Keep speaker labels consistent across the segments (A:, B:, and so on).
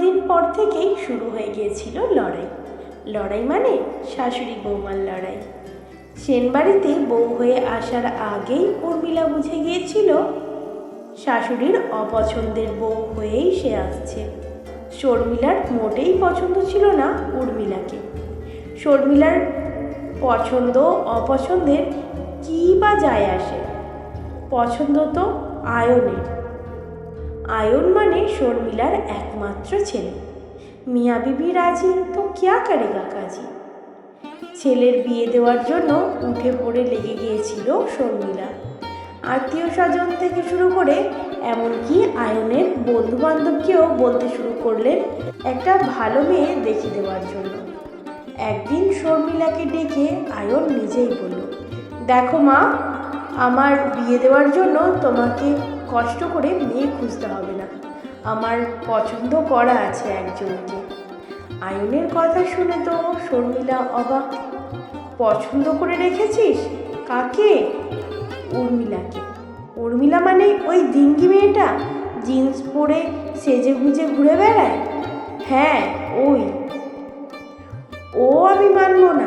A: দিন পর থেকেই শুরু হয়ে গিয়েছিল লড়াই। লড়াই মানে শাশুড়ি বৌমার লড়াই। সেনবাড়িতে বউ হয়ে আসার আগেই উর্মিলা বুঝে গিয়েছিল, শাশুড়ির অপছন্দের বউ হয়েই সে আসছে। শর্মিলার মোটেই পছন্দ ছিল না উর্মিলাকে। শর্মিলার পছন্দ অপছন্দের কী বা যায় আসে? পছন্দ তো আয়নের। আয়ন মানে শর্মিলার একমাত্র ছেলে। মিয়া বিবি রাজি, তো ক্যা করেগা কাজী ছেলের বিয়ে দেওয়ার জন্য উঠে পড়ে লেগে গিয়েছিল শর্মিলা। আত্মীয় স্বজন থেকে শুরু করে এমনকি আয়নের বন্ধু বান্ধবকেও বলতে শুরু করলেন একটা ভালো মেয়ে দেখে দেওয়ার জন্য। একদিন শর্মিলাকে ডেকে আয়ন নিজেই বলল, দেখো মা, আমার বিয়ে দেওয়ার জন্য তোমাকে কষ্ট করে মেয়ে খুঁজতে হবে না। আমার পছন্দ করা আছে একজনকে। আয়নের কথা শুনে তো শর্মিলা অবাক। পছন্দ করে রেখেছিস? কাকে? উর্মিলাকে। উর্মিলা মানে ওই দিঙ্গি মেয়েটা জিন্স পরে সেজে গুজে ঘুরে বেড়ায়? হ্যাঁ ওই। ও আমি মানব না।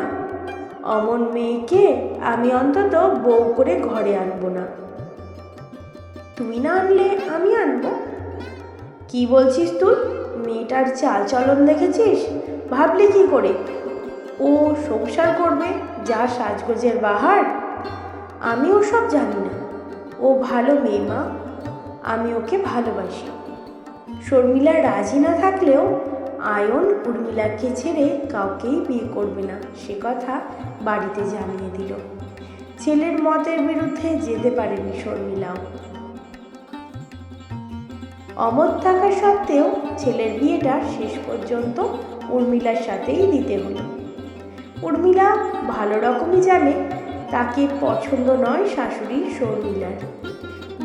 A: অমন মেয়েকে আমি অন্তত বউ করে ঘরে আনব না। তুই না আনলে আমি আনব? কি বলছিস তুই? মেয়েটার চাল চলন দেখেছিস? ভাবলি কি করে? ও সংসার করবে, যা সাজগোজের বাহার? আমি ওসব জানি না। ও ভালো মেয়ে মা, আমি ওকে ভালোবাসি। শর্মিলা রাজি না থাকলেও আয়ন উর্মিলাকে ছেড়ে কাউকেই বিয়ে করবে না, সে কথা বাড়িতে জানিয়ে দিল। ছেলের মতের বিরুদ্ধে যেতে পারেনি শর্মিলাও। অমত থাকা সত্ত্বেও ছেলের বিয়েটা শেষ পর্যন্ত উর্মিলার সাথেই দিতে হলো। উর্মিলা ভালো রকমই জানে, তাকে পছন্দ নয় শাশুড়ি শর্মিলার।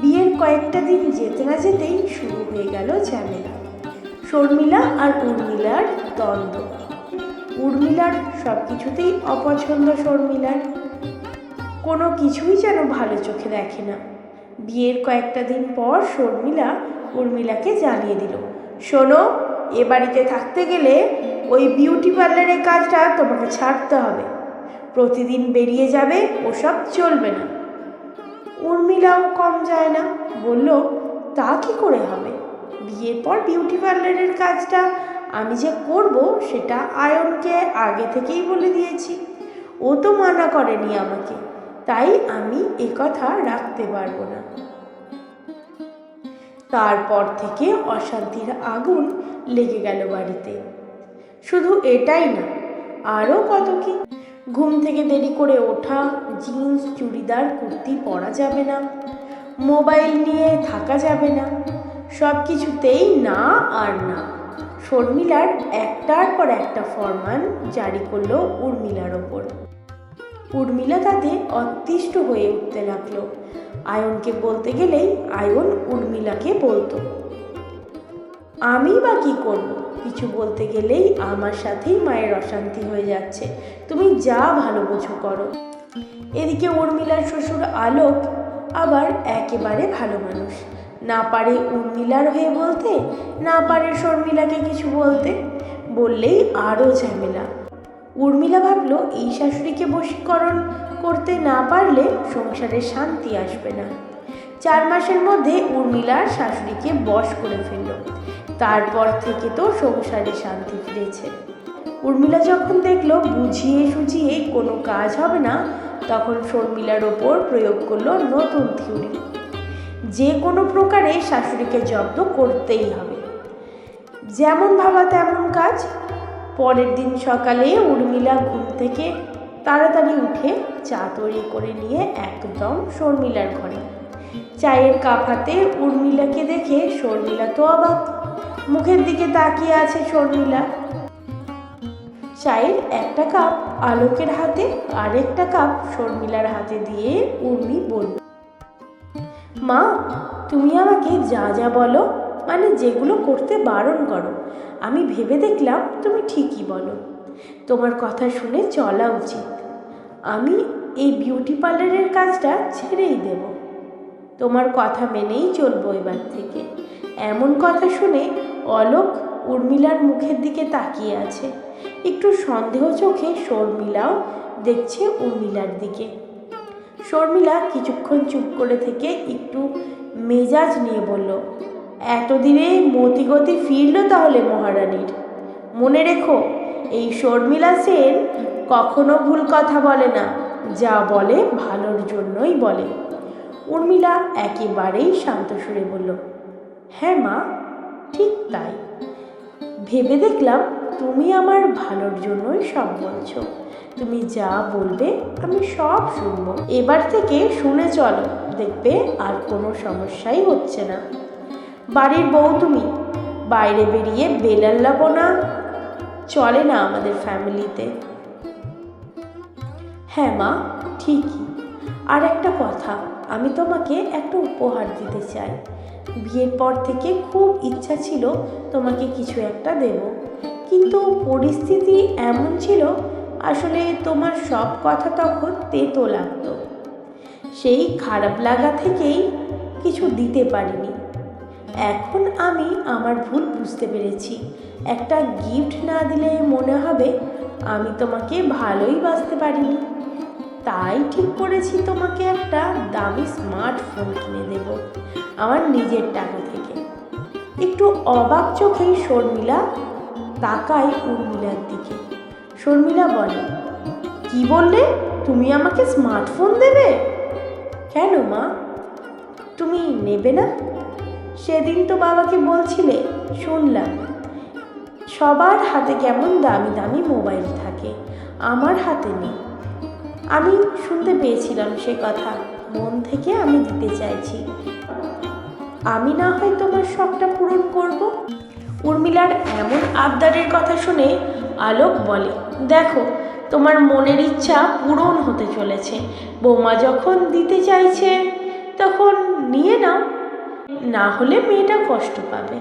A: বিয়ের কয়েকটা দিন যেতে না যেতেই শুরু হয়ে গেল ঝামেলা। শর্মিলা আর উর্মিলার দ্বন্দ্ব। উর্মিলার সব কিছুতেই অপছন্দ শর্মিলার। কোনো কিছুই যেন ভালো চোখে দেখে না। বিয়ের কয়েকটা দিন পর শর্মিলা উর্মিলাকে জানিয়ে দিল, শোনো, এ বাড়িতে থাকতে গেলে ওই বিউটি পার্লারের কাজটা তোমাকে ছাড়তে হবে। প্রতিদিন বেরিয়ে যাবে, ওসব চলবে না। উর্মিলাও কম যায় না, বলল, তা কি করে হবে? বিয়ের পর বিউটি পার্লারের কাজটা আমি যে করব, সেটা আয়নকে আগে থেকেই বলে দিয়েছি। ও তো মানা করেনি আমাকে, তাই আমি কথা রাখতে পারব না। তারপর থেকে অশান্তির আগুন লেগে গেল বাড়িতে। শুধু এটাই না, আরও কত কি? ঘুম থেকে দেরি করে ওঠা, জিন্স, চুড়িদার, কুর্তি পরা যাবে না, মোবাইল নিয়ে থাকা যাবে না সব কিছুতেই না আর না। শর্মিলার একটার পর একটা ফরমান জারি করল উর্মিলার ওপর। উর্মিলা তাতে অতিষ্ঠ হয়ে উঠতে লাগল। আয়নকে বলতে গেলেই আয়ন উর্মিলাকে বলতো, আমি বা কি করব? কিছু বলতে গেলেই আমার সাথেই মায়ের অশান্তি হয়ে যাচ্ছে। তুমি যা ভালো বোঝো করো। এদিকে উর্মিলার শ্বশুর আলোক আবার একেবারে ভালো মানুষ। না পারে উর্মিলার হয়ে বলতে, না পারে শর্মিলাকে কিছু বলতে, বললেই আরও ঝামেলা। উর্মিলা ভাবল, এই শাশুড়িকে বশীকরণ করতে না পারলে সংসারে শান্তি আসবে না। চার মাসের মধ্যে উর্মিলার শাশুড়িকে বশ করে ফেলল। তারপর থেকে তো সংসারে শান্তি ফিরেছে। উর্মিলা যখন দেখল, বুঝিয়ে সুঝিয়ে কোনো কাজ হবে না, তখন শর্মিলার ওপর প্রয়োগ করল নতুন থিওরি। যে কোনো প্রকারে শাশুড়িকে জব্দ করতেই হবে। যেমন ভাবা তেমন কাজ পরের দিন সকালে উর্মিলা ঘুম থেকে তাড়াতাড়ি উঠে চা তৈরি করে নিয়ে একদম শর্মিলার ঘরে। চায়ের কাপ হাতে উর্মিলাকে দেখে শর্মিলা তো অবাক। মুখের দিকে তাকিয়ে আছে শর্মিলা। চায়ের একটা কাপ, আলোকের হাতে আরেকটা কাপ শর্মিলার হাতে দিয়ে উর্মি বলল, মা, তুমি আমাকে যা যা বলো মানে যেগুলো করতে বারণ করো। আমি ভেবে দেখলাম তুমি ঠিকই বলো। তোমার কথা শুনে চলা উচিত। আমি এই বিউটি পার্লারের কাজটা ছেড়েই দেব। তোমার কথা মেনেই চলবো এবার থেকে। এমন কথা শুনে অলোক উর্মিলার মুখের দিকে তাকিয়ে আছে। একটু সন্দেহ চোখে শর্মিলাও দেখছে উর্মিলার দিকে। শর্মিলা কিছুক্ষণ চুপ করে থেকে একটু মেজাজ নিয়ে বলল এতদিনে মতিগতি ফিরল তাহলে মহারানীর। মনে রেখো, এই শর্মিলা সেন কখনো ভুল কথা বলে না, যা বলে ভালোর জন্যই বলে। উর্মিলা একেবারেই শান্ত সুরে বলল হ্যাঁ মা, ঠিক তাই। ভেবে দেখলাম তুমি আমার ভালোর জন্যই সব বলছো। তুমি যা বলবে আমি সব শুনব। এবার থেকে শুনে চলো, দেখবে আর কোনো সমস্যাই হচ্ছে না। বাড়ির বউ তুমি? বাইরে বেরিয়ে বেলাল্লাবো না? চলে না আমাদের ফ্যামিলিতে। হ্যাঁ মা, ঠিকই। আর একটা কথা, আমি তোমাকে একটা উপহার দিতে চাই। বিয়ের পর থেকে খুব ইচ্ছা ছিল তোমাকে কিছু একটা দেব। কিন্তু পরিস্থিতি এমন ছিল, আসলে তোমার সব কথা তখন তেতো লাগতো। সেই খারাপ লাগা থেকেই কিছু দিতে পারিনি। এখন আমি আমার ভুল বুঝতে পেরেছি। একটা গিফট না দিলে মনে হবে আমি তোমাকে ভালোই বাঁচতে পারিনি। তাই ঠিক করেছি তোমাকে একটা দামি স্মার্টফোন কিনে দেব, আমার নিজের টাকা থেকে। একটু অবাক চোখেই শর্মিলা তাকায় উর্মিলার দিকে। শর্মিলা বলে, কি বললে? তুমি আমাকে স্মার্টফোন দেবে? কেন মা? তুমি নেবে না। সেদিন তো বাবাকে বলছিলে, শুনলাম। সবার হাতে কেমন দামি দামি মোবাইল থাকে, আমার হাতে নেই। আমি শুনতে পেয়েছিলাম সে কথা, মন থেকে আমি দিতে চাইছি। আমি না হয় তোমার শখটা পূরণ করব? উর্মিলার এমন আবদারের কথা শুনে আলোক বলে, দেখো, তোমার মনের ইচ্ছা পূরণ হতে চলেছে। বৌমা যখন দিতে চাইছে, তখন নিয়ে নাও। না হলে মেয়েটা কষ্ট পাবে।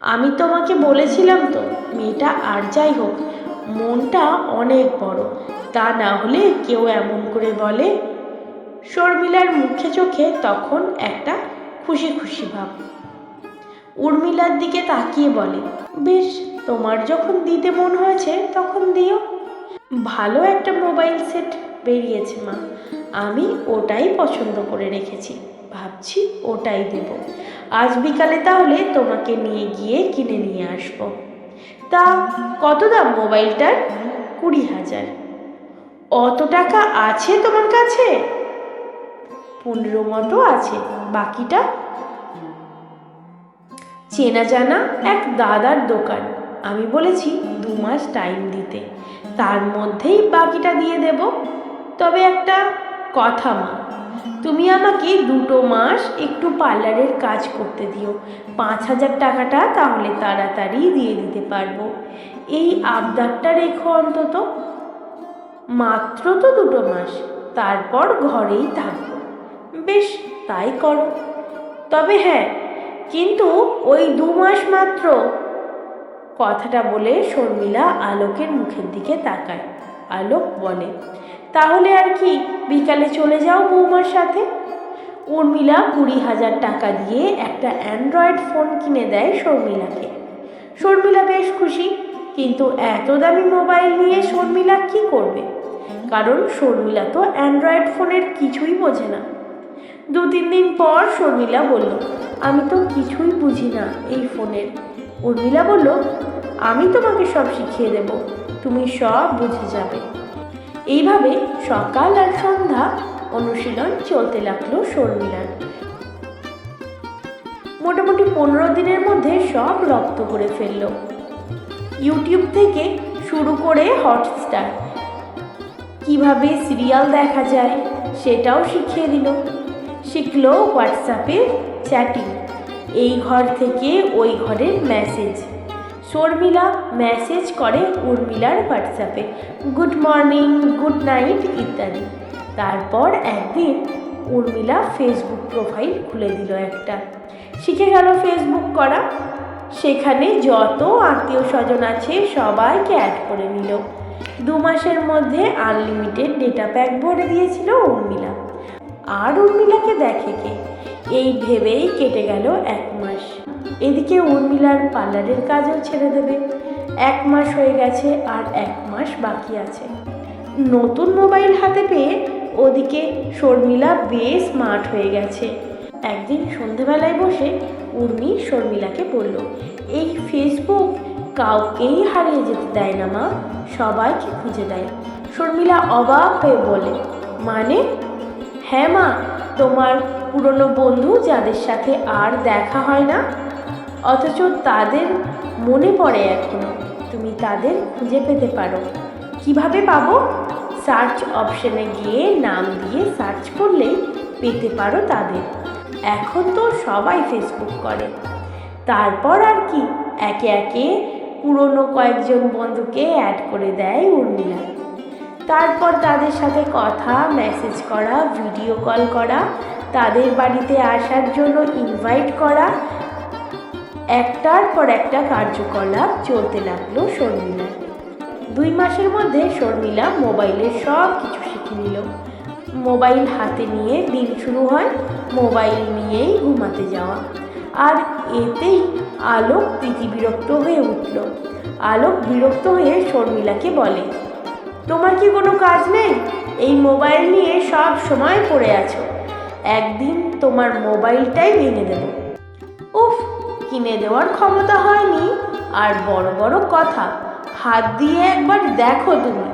A: আমি তোমাকে বলেছিলাম তো, মেয়েটা আর যাই হোক, মনটা অনেক বড়। তা না হলে কেউ এমন করে বলে। শর্মিলার মুখে চোখে তখন একটা খুশি খুশি ভাব। উর্মিলার দিকে তাকিয়ে বলে, বেশ, তোমার যখন দিতে মন হয়েছে তখন দিও। ভালো একটা মোবাইল সেট বেরিয়েছে মা। আমি ওটাই পছন্দ করে রেখেছি। ভাবছি ওটাই দেব। আজ বিকালে তাহলে তোমাকে নিয়ে গিয়ে কিনে নিয়ে আসব। তা কত দাম মোবাইলটার? কুড়ি হাজার। অত টাকা আছে তোমার কাছে? পনেরো মতো আছে, বাকিটা? চেনা জানা এক দাদার দোকান। আমি বলেছি দু মাস টাইম দিতে। তার মধ্যেই বাকিটা দিয়ে দেব। তবে একটা কথা মা তুমি আমাকে দুটো মাস একটু পার্লারের কাজ করতে দিও। পাঁচ হাজার টাকাটা তাহলে তাড়াতাড়ি দিয়ে দিতে পারব। এই আবদারটা রেখো অন্তত। মাত্র তো দুটো মাস, তারপর ঘরেই থাকব। বেশ, তাই করো। তবে হ্যাঁ কিন্তু ওই দু মাস মাত্র। কথাটা বলে শর্মিলা আলোকের মুখের দিকে তাকায়। আলোক বলে। তাহলে আর কি, বিকালে চলে যাও বৌমার সাথে? উর্মিলা কুড়ি হাজার টাকা দিয়ে একটা অ্যান্ড্রয়েড ফোন কিনে দেয় শর্মিলাকে। শর্মিলা বেশ খুশি, কিন্তু এত দামি মোবাইল নিয়ে শর্মিলা কি করবে? কারণ শর্মিলা তো অ্যান্ড্রয়েড ফোনের কিছুই বোঝে না। দু তিন দিন পর শর্মিলা বলল, আমি তো কিছুই বুঝি না এই ফোনের। উর্মিলা বলল, আমি তোমাকে সব শিখিয়ে দেব। তুমি সব বুঝে যাবে। এইভাবে সকাল আর সন্ধ্যা অনুশীলন চলতে লাগল শর্মিলার। মোটামুটি পনেরো দিনের মধ্যে সব রপ্ত করে ফেলল। ইউটিউব থেকে শুরু করে হটস্টার। কীভাবে সিরিয়াল দেখা যায় সেটাও শিখিয়ে দিল। শিখলো হোয়াটসঅ্যাপে চ্যাটিং। এই ঘর থেকে ওই ঘরের মেসেজ। শর্মিলা মেসেজ করে উর্মিলার হোয়াটসঅ্যাপে গুড মর্নিং গুড নাইট ইত্যাদি। তারপর একদিন উর্মিলা ফেসবুক প্রোফাইল খুলে দিল একটা। শিখে গেল ফেসবুক করা। সেখানে যত আত্মীয় স্বজন আছে সবাইকে অ্যাড করে নিল। দু মাসের মধ্যে আনলিমিটেড ডেটা প্যাক ভরে দিয়েছিল উর্মিলা। আর উর্মিলাকে দেখে কে? এই ভেবেই কেটে গেল এক মাস। এদিকে উর্মিলার পার্লারের কাজও ছেড়ে দেবে। এক মাস হয়ে গেছে আর এক মাস বাকি আছে। নতুন মোবাইল হাতে পেয়ে ওদিকে শর্মিলা বেশ স্মার্ট হয়ে গেছে। একদিন সন্ধেবেলায় বসে উর্মি শর্মিলাকে বলল, এই ফেসবুক কাউকেই হারিয়ে যেতে দেয় না মা, সবাইকে খুঁজে দেয়। শর্মিলা অবাক হয়ে বলে মানে? হ্যাঁ মা, তোমার পুরনো বন্ধু যাদের সাথে আর দেখা হয় না অথচ তাদের মনে পড়ে এখনও। তুমি তাদের খুঁজে পেতে পারো। কীভাবে পাবো? সার্চ অপশনে গিয়ে নাম দিয়ে সার্চ করলেই পেতে পারো তাদের। এখন তো সবাই ফেসবুক করে। তারপর আর কি? একে একে পুরনো কয়েকজন বন্ধুকে অ্যাড করে দেয় উর্মিলা। তারপর তাদের সাথে কথা মেসেজ করা ভিডিও কল করা, তাদের বাড়িতে আসার জন্য ইনভাইট করা একটার পর একটা কার্যকলাপ চলতে লাগল শর্মিলা। দুই মাসের মধ্যে শর্মিলা মোবাইলের সব কিছু শিখে নিল। মোবাইল হাতে নিয়ে দিন শুরু হয় মোবাইল নিয়েই ঘুমাতে যাওয়া। আর এতেই আলোক বিরক্ত হয়ে উঠল। আলোক বিরক্ত হয়ে শর্মিলাকে বলে, তোমার কি কোনো কাজ নেই? এই মোবাইল নিয়ে সব সময় পড়ে আছো। একদিন তোমার মোবাইলটাই ভেঙে দেবো। উফ কিনে দেওয়ার ক্ষমতা হয়নি। আর বড় বড় কথা, হাত দিয়ে একবার দেখো তুমি।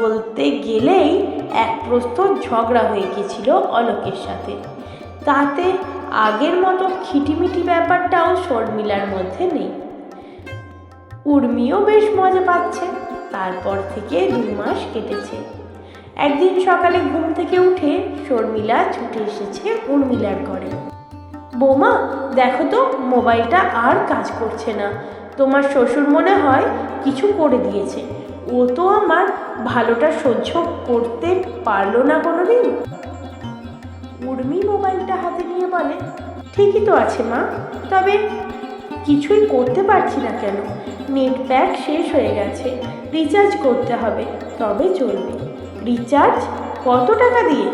A: বলতে গেলেই এক প্রস্থ ঝগড়া হয়ে গেছিল অলোকের সাথে। তাতে আগের মতো খিটিমিটি ব্যাপারটাও শর্মিলার মধ্যে নেই। উর্মিও বেশ মজা পাচ্ছে, তারপর থেকে দু মাস কেটেছে। একদিন সকালে ঘুম থেকে উঠে শর্মিলা ছুটে এসেছে উর্মিলার ঘরে। বৌমা, দেখো তো, মোবাইলটা আর কাজ করছে না। তোমার শ্বশুর মনে হয় কিছু করে দিয়েছে। ও তো আমার ভালোটা সহ্য করতে পারল না কোনো দিন উর্মি মোবাইলটা হাতে নিয়ে বলে, ঠিকই তো আছে মা, তবে কিছুই করতে পারছি না কেন? নেট প্যাক শেষ হয়ে গেছে, রিচার্জ করতে হবে, তবে চলবে। রিচার্জ কত টাকা দিয়ে?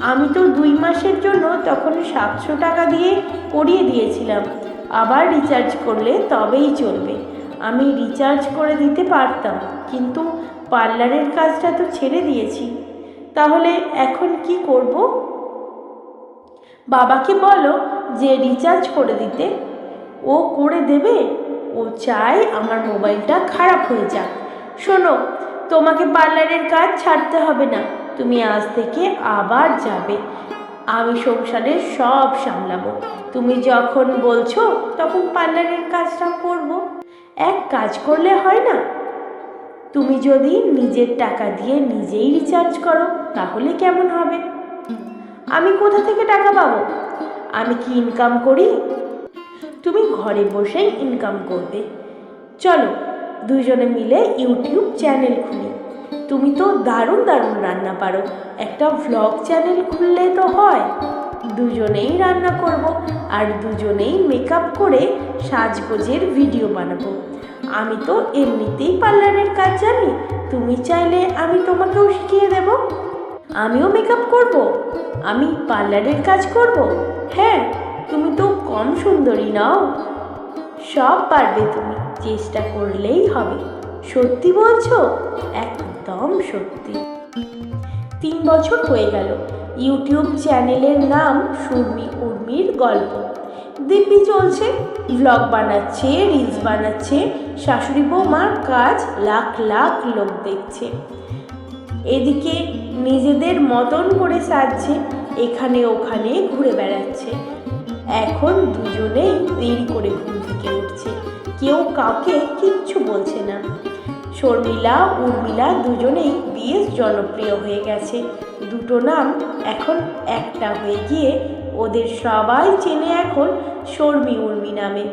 A: আমি তো দুই মাসের জন্য তখন সাতশো টাকা দিয়ে করিয়ে দিয়েছিলাম। আবার রিচার্জ করলে তবেই চলবে। আমি রিচার্জ করে দিতে পারতাম, কিন্তু পার্লারের কাজটা তো ছেড়ে দিয়েছি। তাহলে এখন কি করব? বাবাকে বলো যে রিচার্জ করে দিতে। ও করে দেবে? ও চায় আমার মোবাইলটা খারাপ হয়ে যাক। শোনো, তোমাকে পার্লারের কাজ ছাড়তে হবে না। তুমি আজ থেকে আবার যাবে। আমি সংসারের সব সামলাবো। তুমি যখন বলছো, তখন পার্লারের কাজটা করব। এক কাজ করলে হয় না? তুমি যদি নিজের টাকা দিয়ে নিজেই রিচার্জ করো, তাহলে কেমন হবে? আমি কোথা থেকে টাকা পাবো? আমি কি ইনকাম করি? তুমি ঘরে বসেই ইনকাম করবে। চলো, দুজনে মিলে ইউটিউব চ্যানেল খুলি। তুমি তো দারুণ দারুণ রান্না পারো। একটা ভ্লগ চ্যানেল খুললে তো হয়। দুজনেই রান্না করব আর দুজনেই মেকআপ করে সাজগোজের ভিডিও বানাবো। আমি তো এমনিতেই পার্লারের কাজ জানি, তুমি চাইলে আমি তোমাকেও শিখিয়ে দেব। আমিও মেকআপ করব, আমি পার্লারের কাজ করব। হ্যাঁ তুমি তো কম সুন্দরী নাও। সব পারবে তুমি, চেষ্টা করলেই হবে। সত্যি বলছো? একদম সত্যি। তিন বছর হয়ে গেল, ইউটিউব চ্যানেলের নাম সুরমি উর্মির গল্প। দিব্যি চলছে ব্লগ বানাচ্ছে রিলস বানাচ্ছে, শাশুড়ি বৌমার কাজ লাখ লাখ লোক দেখছে। এদিকে নিজেদের মতন করে সাজছে, এখানে ওখানে ঘুরে বেড়াচ্ছে। এখন দুজনেই দেরি করে ঘুম থেকে উঠছে। কেউ কাউকে কিচ্ছু বলছে না। শর্মিলা, উর্মিলা দুজনেই বেশ জনপ্রিয় হয়ে গেছে। দুটো নাম এখন একটা হয়ে গিয়ে ওদের সবাই চেনে এখন শর্মি, উর্মি নামে।